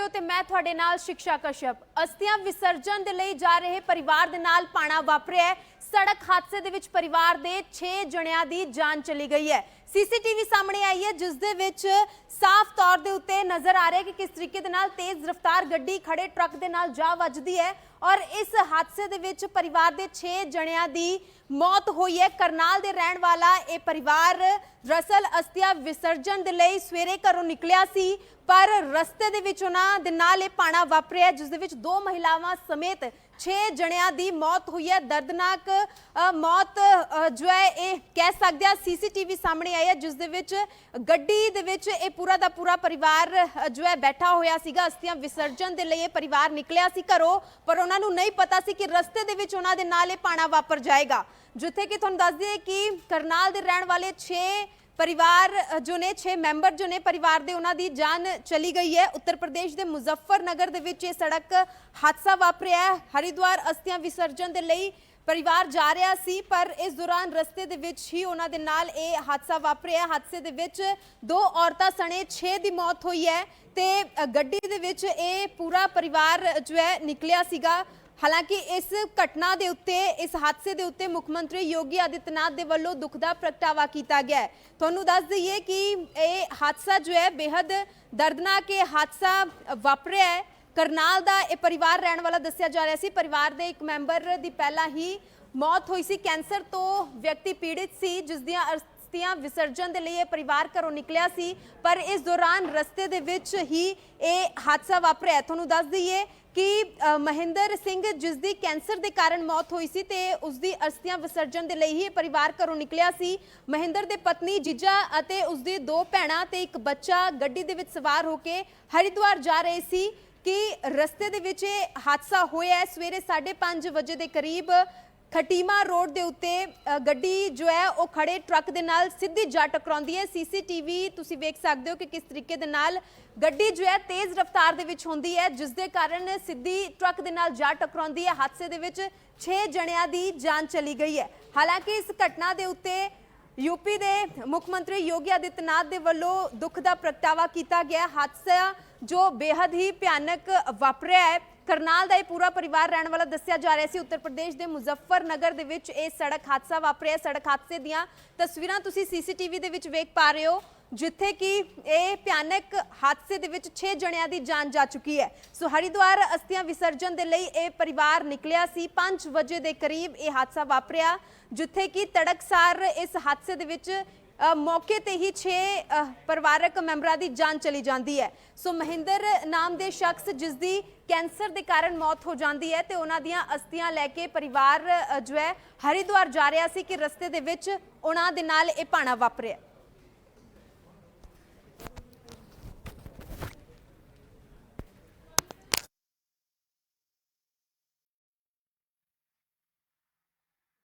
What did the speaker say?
ਰਹੇ ਹੋ ਤੇ ਮੈਂ ਤੁਹਾਡੇ ਨਾਲ ਸਿਕਸ਼ਾ ਕਸ਼ਪ। ਅਸਥੀਆਂ ਵਿਸਰਜਨ ਦੇ ਲਈ ਜਾ ਰਹੇ ਪਰਿਵਾਰ ਦੇ ਨਾਲ ਪਾਣਾ ਵਾਪਰਿਆ ਸੜਕ ਹਾਦਸੇ ਦੇ ਵਿੱਚ ਪਰਿਵਾਰ ਦੇ 6 ਜਣਿਆਂ ਦੀ ਜਾਨ ਚਲੀ ਗਈ ਹੈ। ਸੀਸੀਟੀਵੀ ਸਾਹਮਣੇ ਆਈ ਹੈ ਜਿਸ ਦੇ ਵਿੱਚ ਸਾਫ਼ ਤੌਰ ਦੇ ਉੱਤੇ ਨਜ਼ਰ ਆ ਰਿਹਾ ਕਿ ਕਿਸ ਤਰੀਕੇ ਦੇ ਨਾਲ ਤੇਜ਼ ਰਫ਼ਤਾਰ ਗੱਡੀ ਖੜੇ ਟਰੱਕ ਦੇ ਨਾਲ ਜਾ ਵੱਜਦੀ ਹੈ ਔਰ ਇਸ ਹਾਦਸੇ ਦੇ ਵਿੱਚ ਪਰਿਵਾਰ ਦੇ 6 ਜਣਿਆਂ ਦੀ ਮੌਤ ਹੋਈ ਹੈ। ਕਰਨਾਲ ਦੇ ਰਹਿਣ ਵਾਲਾ ਇਹ ਪਰਿਵਾਰ ਰਸਲ ਅਸਤੀਆ ਵਿਸਰਜਨ ਦੇ ਲਈ ਸਵੇਰੇ ਘਰੋਂ ਨਿਕਲਿਆ ਸੀ ਪਰ ਰਸਤੇ ਦੇ ਵਿੱਚ ਉਹਨਾਂ ਦੇ ਨਾਲ ਇਹ ਪਾਣਾ ਵਾਪਰਿਆ ਜਿਸ ਦੇ ਵਿੱਚ ਦੋ ਮਹਿਲਾਵਾਂ ਸਮੇਤ 6 ਜਣਿਆਂ ਦੀ ਮੌਤ ਹੋਈ ਹੈ। ਦਰਦਨਾਕ ਅ, ਮੌਤ ਜੋ ਹੈ ਇਹ ਕਹਿ ਸਕਦੇ ਆ ਸੀਸੀਟੀਵੀ ਸਾਹਮਣੇ ਆਈ ਹੈ ਜਿਸ ਦੇ ਵਿੱਚ ਗੱਡੀ ਦੇ ਵਿੱਚ ਇਹ ਪੂਰਾ ਦਾ ਪੂਰਾ ਪਰਿਵਾਰ ਜੋ ਹੈ ਬੈਠਾ ਹੋਇਆ ਸੀਗਾ ਅਸਤੀਆਂ ਵਿਸਰਜਨ ਦੇ ਲਈ ਇਹ ਪਰਿਵਾਰ ਨਿਕਲਿਆ ਸੀ ਘਰੋਂ, ਪਰ ਉਹਨਾਂ ਨੂੰ ਨਹੀਂ ਪਤਾ ਸੀ ਕਿ ਰਸਤੇ ਦੇ ਵਿੱਚ ਉਹਨਾਂ ਦੇ ਨਾਲ ਇਹ ਪਾਣਾ ਵਾਪਰ ਜਾਏਗਾ। ਜਿੱਥੇ ਕਿ ਤੁਹਾਨੂੰ ਦੱਸ ਦਈਏ ਕਿ ਕਰਨਾਲ ਦੇ ਰਹਿਣ ਵਾਲੇ 6 ਪਰਿਵਾਰ ਜੋ ਨੇ 6 ਮੈਂਬਰ ਜੋ ਨੇ ਪਰਿਵਾਰ ਦੇ ਉਹਨਾਂ ਦੀ ਜਾਨ ਚਲੀ ਗਈ ਹੈ। ਉੱਤਰ ਪ੍ਰਦੇਸ਼ ਦੇ ਮੁਜ਼ੱਫਰਨਗਰ ਦੇ ਵਿੱਚ ਇਹ ਸੜਕ ਹਾਦਸਾ ਵਾਪਰਿਆ ਹੈ। ਹਰਿਦੁਆਰ ਅਸਥੀਆਂ ਵਿਸਰਜਨ ਦੇ ਲਈ ਪਰਿਵਾਰ ਜਾ ਰਿਹਾ ਸੀ, ਪਰ ਇਸ ਦੌਰਾਨ ਰਸਤੇ ਦੇ ਵਿੱਚ ਹੀ ਉਹਨਾਂ ਦੇ ਨਾਲ ਇਹ ਹਾਦਸਾ ਵਾਪਰਿਆ ਹਾਦਸੇ ਦੇ ਵਿੱਚ ਦੋ ਔਰਤਾਂ ਸਣੇ 6 ਦੀ ਮੌਤ ਹੋਈ ਹੈ ਤੇ ਗੱਡੀ ਦੇ ਵਿੱਚ ਇਹ ਪੂਰਾ ਪਰਿਵਾਰ ਜੋ ਹੈ, ਨਿਕਲਿਆ ਸੀਗਾ। ਹਾਲਾਂਕਿ ਇਸ ਘਟਨਾ ਦੇ ਉੱਤੇ, ਇਸ ਹਾਦਸੇ ਦੇ ਉੱਤੇ ਮੁੱਖ ਮੰਤਰੀ ਯੋਗੀ ਆਦਿੱਤਨਾਥ ਦੇ ਵੱਲੋਂ ਦੁੱਖ ਦਾ ਪ੍ਰਗਟਾਵਾ ਕੀਤਾ ਗਿਆ ਤੁਹਾਨੂੰ ਦੱਸ ਦਈਏ ਕਿ ਇਹ ਹਾਦਸਾ ਜੋ ਹੈ ਬੇहद ਦਰਦਨਾਕ ਇਹ ਹਾਦਸਾ ਵਾਪਰਿਆ ਹੈ। ਕਰਨਾਲ ਦਾ ਇਹ ਪਰਿਵਾਰ ਰਹਿਣ ਵਾਲਾ ਦੱਸਿਆ ਜਾ ਰਿਹਾ ਸੀ। ਪਰਿਵਾਰ ਦੇ ਇੱਕ ਮੈਂਬਰ ਦੀ ਪਹਿਲਾਂ ਹੀ ਮੌਤ ਹੋਈ ਸੀ। ਕੈਂਸਰ ਤੋਂ ਵਿਅਕਤੀ ਪੀੜਿਤ ਸੀ, ਜਿਸ ਦੀਆਂ ਅਸਥੀਆਂ ਵਿਸਰਜਨ ਦੇ ਲਈ ਇਹ ਪਰਿਵਾਰ ਘਰੋਂ ਨਿਕਲਿਆ ਸੀ। ਪਰ ਇਸ ਦੌਰਾਨ ਰਸਤੇ ਦੇ ਵਿੱਚ ਹੀ ਇਹ ਹਾਦਸਾ ਵਾਪਰਿਆ। ਤੁਹਾਨੂੰ ਦੱਸ ਦਈਏ ਕਿ ਮਹਿੰਦਰ ਸਿੰਘ, ਜਿਸ ਦੀ ਕੈਂਸਰ ਦੇ ਕਾਰਨ ਮੌਤ ਹੋਈ ਸੀ ਤੇ ਉਸ ਦੀ ਅਸਥੀਆਂ ਵਿਸਰਜਨ ਦੇ ਲਈ ਹੀ ਇਹ ਪਰਿਵਾਰ ਘਰੋਂ ਨਿਕਲਿਆ ਸੀ। ਮਹਿੰਦਰ ਦੇ ਪਤਨੀ ਜੀਜਾ ਅਤੇ ਉਸ ਦੀ ਦੋ ਭੈਣਾਂ ਤੇ ਇੱਕ ਬੱਚਾ ਗੱਡੀ ਦੇ ਵਿੱਚ ਸਵਾਰ ਹੋ ਕੇ ਹਰਿਦੁਆਰ ਜਾ ਰਹੇ ਸੀ। ਕਿ ਰਸਤੇ ਦੇ ਵਿੱਚ ਇਹ ਹਾਦਸਾ ਹੋਇਆ ਹੈ। ਸਵੇਰੇ 5:30 ਵਜੇ ਦੇ ਕਰੀਬ ਖਟੀਮਾ ਰੋਡ ਦੇ ਉੱਤੇ ਗੱਡੀ ਜੋ ਹੈ, ਉਹ ਖੜੇ ਟਰੱਕ ਦੇ ਨਾਲ ਸਿੱਧੀ ਜਾ ਟਕਰਾਉਂਦੀ ਹੈ। ਸੀਸੀਟੀਵੀ ਤੁਸੀਂ ਵੇਖ ਸਕਦੇ ਹੋ ਕਿ ਕਿਸ ਤਰੀਕੇ ਦੇ ਨਾਲ ਗੱਡੀ ਜੋ ਹੈ, ਤੇਜ਼ ਰਫ਼ਤਾਰ ਦੇ ਵਿੱਚ ਹੁੰਦੀ ਹੈ, ਜਿਸ ਦੇ ਕਾਰਨ ਸਿੱਧੀ ਟਰੱਕ ਦੇ ਨਾਲ ਜਾ ਟਕਰਾਉਂਦੀ ਹੈ। ਹਾਦਸੇ ਦੇ ਵਿੱਚ 6 ਜਣਿਆਂ ਦੀ ਜਾਨ ਚਲੀ ਗਈ ਹੈ। ਹਾਲਾਂਕਿ ਇਸ ਘਟਨਾ ਦੇ ਉੱਤੇ ਯੂਪੀ ਦੇ ਮੁੱਖ ਮੰਤਰੀ ਯੋਗੀ ਆਦਿੱਤਨਾਥ ਦੇ ਵੱਲੋਂ ਦੁੱਖ ਦਾ ਪ੍ਰਗਟਾਵਾ ਕੀਤਾ ਗਿਆ। ਹਾਦਸਾ ਜੋ ਬੇहद ਹੀ ਭਿਆਨਕ ਵਾਪਰਿਆ ਹੈ। ਕਰਨਾਲ ਦਾ ਇਹ ਪੂਰਾ ਪਰਿਵਾਰ ਰਹਿਣ ਵਾਲਾ ਦੱਸਿਆ ਜਾ ਰਿਹਾ ਸੀ। ਉੱਤਰ ਪ੍ਰਦੇਸ਼ ਦੇ ਮੁਜ਼ੱਫਰਨਗਰ ਦੇ ਵਿੱਚ ਇਹ ਸੜਕ ਹਾਦਸਾ ਵਾਪਰਿਆ। ਸੜਕ ਹਾਦਸੇ ਦੀਆਂ ਤਸਵੀਰਾਂ ਤੁਸੀਂ ਸੀਸੀਟੀਵੀ ਦੇ ਵਿੱਚ ਵੇਖ ਪਾ ਰਹੇ ਹੋ। ਜਿੱਥੇ ਕਿ ਇਹ ਭਿਆਨਕ ਹਾਦਸੇ ਦੇ ਵਿੱਚ 6 ਜਣਿਆਂ ਦੀ ਜਾਨ ਜਾ ਚੁੱਕੀ ਹੈ। ਸੋ ਹਰਿਦੁਆਰ ਅਸਥੀਆਂ ਵਿਸਰਜਨ ਦੇ ਲਈ ਇਹ ਪਰਿਵਾਰ ਨਿਕਲਿਆ ਸੀ। 5 ਵਜੇ ਦੇ ਕਰੀਬ ਇਹ ਹਾਦਸਾ ਵਾਪਰਿਆ, ਜਿੱਥੇ ਕਿ ਤੜਕਸਾਰ ਇਸ ਹਾਦਸੇ ਦੇ ਵਿੱਚ ਮੌਕੇ ਤੇ ਹੀ 6 ਪਰਿਵਾਰਕ ਮੈਂਬਰਾਂ ਦੀ ਜਾਨ ਚਲੀ ਜਾਂਦੀ ਹੈ। ਸੋ ਮਹਿੰਦਰ ਨਾਮ ਦੇ ਸ਼ਖਸ ਜਿਸ ਦੀ ਕੈਂਸਰ ਦੇ ਕਾਰਨ ਮੌਤ ਹੋ ਜਾਂਦੀ ਹੈ ਤੇ ਉਹਨਾਂ ਦੀਆਂ ਅਸਥੀਆਂ ਲੈ ਕੇ ਪਰਿਵਾਰ ਜੋ ਹੈ, ਹਰਿਦੁਆਰ ਜਾ ਰਿਹਾ ਸੀ ਕਿ ਰਸਤੇ ਦੇ ਵਿੱਚ ਉਹਨਾਂ ਦੇ ਨਾਲ ਇਹ ਪਾਣਾ ਵਾਪਰਿਆ।